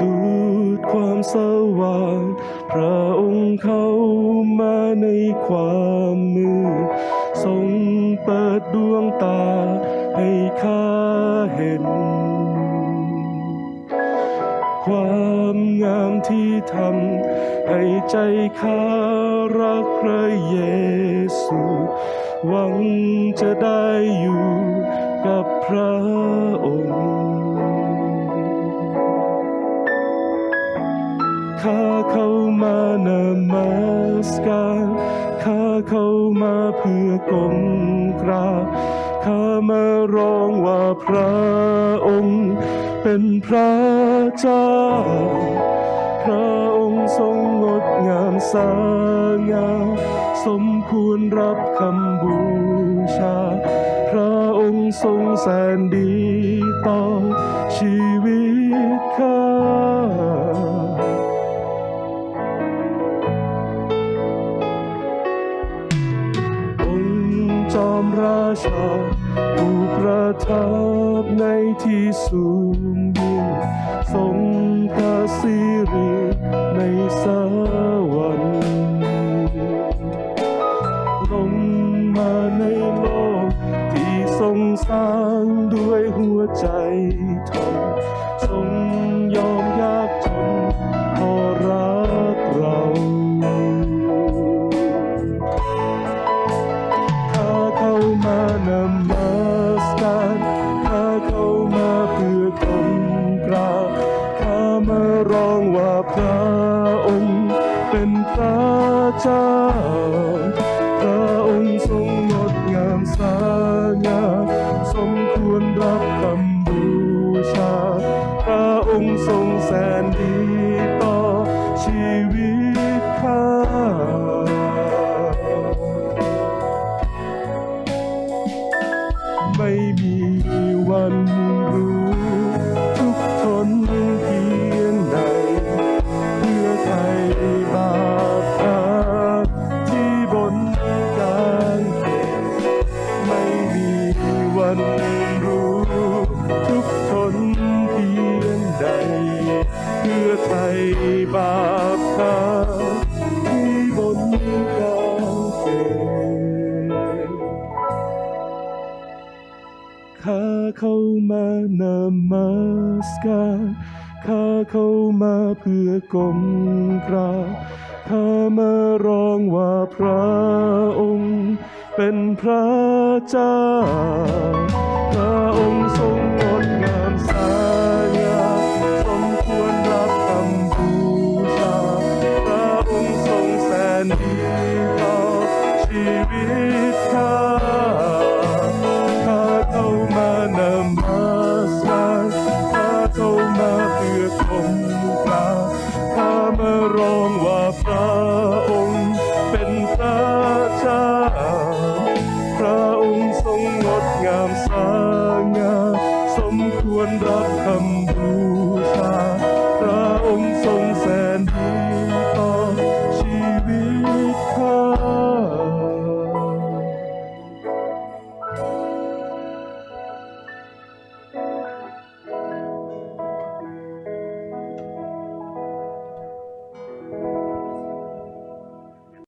ดูดความสว่าง พระองค์เข้ามาในความมืดทรงเปิดดวงตาให้ข้าเห็น ความงามที่ทำให้ใจข้ารักพระเยซู หวังจะได้อยู่กับพระองค์ ข้าเข้ามานามัสการข้าเข้ามาเพื่อกลมกราบข้ามาร้องว่าพระองค์ เป็นพระเจ้า พระองค์ทรงงดงามสง่าสมควรรับคำบูชา พระองค์ทรงแสนดีต่อชีวิตข้า ชาผู้ประทับในที่สูงยิ่งทรงพระสิริในสวรรค์ลงมาในโลกที่ทรงสร้างด้วยหัวใจทนทรงยอมยาก ระเจ้า พระองค์ทรงงดงามสง่าสมควรรับคำบูชา พระองค์ทรงแสนดีต่อชีวิตข้าไม่มีวัน เข้ามานามัสการข้าเข้ามาเพื่อกลมกราบข้ามาร้องว่าพระองค์ เป็นพระเจ้า พระองค์ทรงงดงามสง่าสมควรรับคำบูชา พระองค์ทรงแสนดีต่อชีวิต ควรรับคำพู